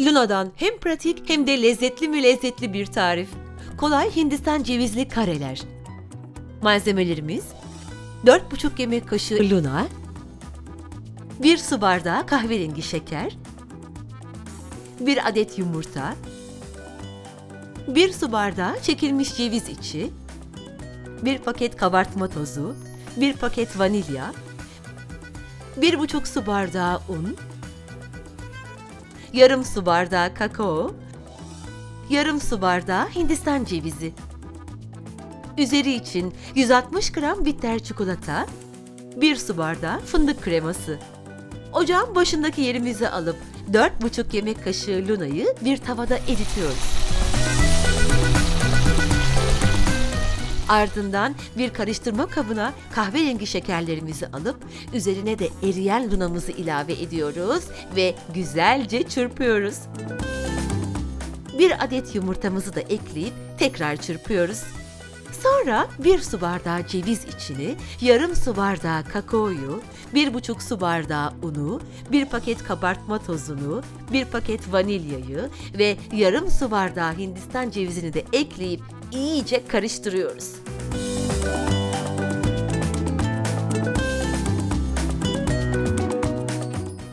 Luna'dan hem pratik hem de lezzetli mi lezzetli bir tarif. Kolay Hindistan cevizli kareler. Malzemelerimiz 4,5 yemek kaşığı Luna, 1 su bardağı kahverengi şeker, 1 adet yumurta, 1 su bardağı çekilmiş ceviz içi, 1 paket kabartma tozu, 1 paket vanilya, 1,5 su bardağı un, yarım su bardağı kakao, yarım su bardağı Hindistan cevizi. Üzeri için 160 gram bitter çikolata, 1 su bardağı fındık kreması. Ocağın başındaki yerimizi alıp 4,5 yemek kaşığı lunayı bir tavada eritiyoruz. Ardından bir karıştırma kabına kahverengi şekerlerimizi alıp üzerine de eriyen lunamızı ilave ediyoruz ve güzelce çırpıyoruz. Bir adet yumurtamızı da ekleyip tekrar çırpıyoruz. Sonra bir su bardağı ceviz içini, yarım su bardağı kakaoyu, bir buçuk su bardağı unu, bir paket kabartma tozunu, bir paket vanilyayı ve yarım su bardağı hindistan cevizini de ekleyip iyice karıştırıyoruz.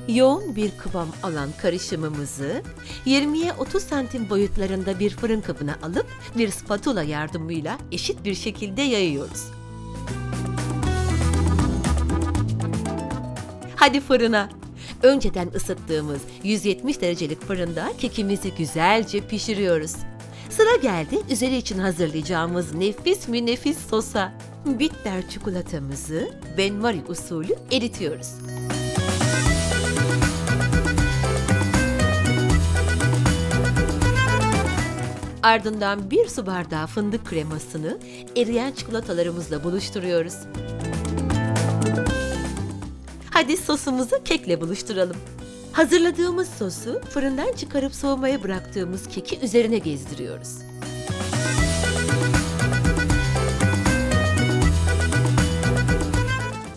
Yoğun bir kıvam alan karışımımızı 20'ye 30 santim boyutlarında bir fırın kabına alıp bir spatula yardımıyla eşit bir şekilde yayıyoruz. Hadi fırına. Önceden ısıttığımız 170 derecelik fırında kekimizi güzelce pişiriyoruz. Sıra geldi üzeri için hazırlayacağımız nefis mi nefis sosa. Bitter çikolatamızı benmari usulü eritiyoruz. Ardından bir su bardağı fındık kremasını eriyen çikolatalarımızla buluşturuyoruz. Hadi sosumuzu kekle buluşturalım. Hazırladığımız sosu fırından çıkarıp soğumaya bıraktığımız keki üzerine gezdiriyoruz.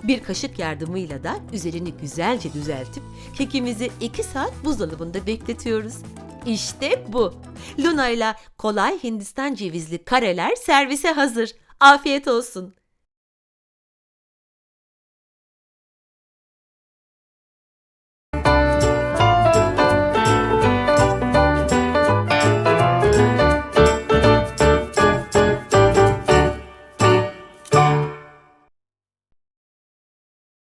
Bir kaşık yardımıyla da üzerini güzelce düzeltip kekimizi 2 saat buzdolabında bekletiyoruz. İşte bu. Luna ile kolay Hindistan cevizli kareler servise hazır. Afiyet olsun.